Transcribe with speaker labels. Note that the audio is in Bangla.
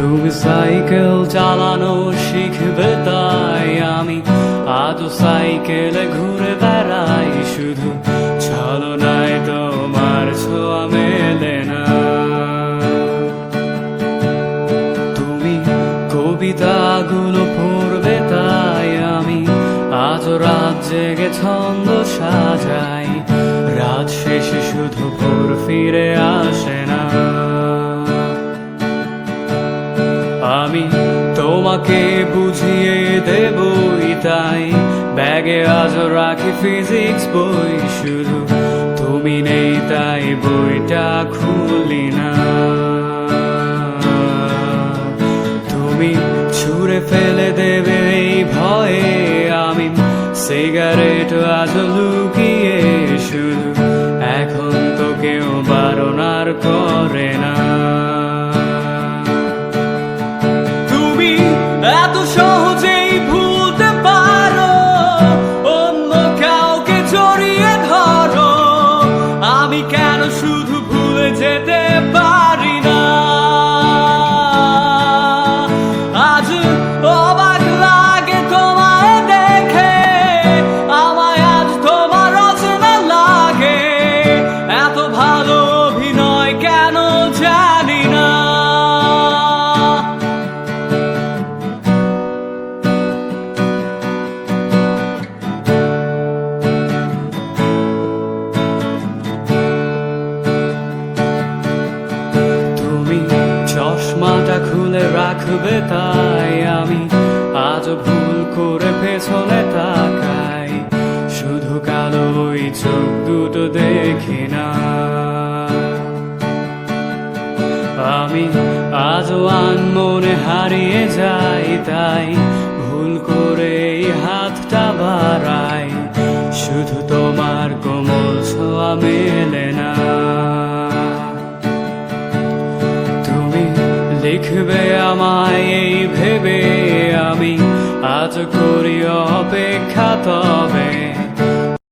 Speaker 1: তুমি সাইকেল চালানো শিখবে তাই আমি আজও সাইকেলে ঘুরে বেড়াই, শুধু ছলনায় তোমার ছোঁয়া মেলে না। তুমি কবিতাগুলো পড়বে তাই আমি আজ রাত জেগে ছন্দ সাজাই, রাত শেষে শুধু ভোর ফিরে আমি তোমাকে বুঝিয়ে দেবই তাই। ব্যাগে আজ রাখি ফিজিক্স বই শুধু। তুমি নেই তাই বইটা খুলি না। তুমি ছুঁড়ে ফেলে দেবে এই ভয়ে আমি। সিগারেট আজ লুকিয়ে শুধু। এখন তো কেউ বারণ আর করে না। খুলে রাখবে তাই আমি আজ ভুল করে পেছনে তাকাই। শুধু কালো ওই চোখ দুটো দেখি না। আমি আজও মনে হারিয়ে যাই, তাই ভুল করে এই হাতটা বাড়াই। শুধু তোমার কোমল ছোঁয়া মেলে লিখবে আমায় এই ভেবে আমি আজ করি অপেক্ষা তবে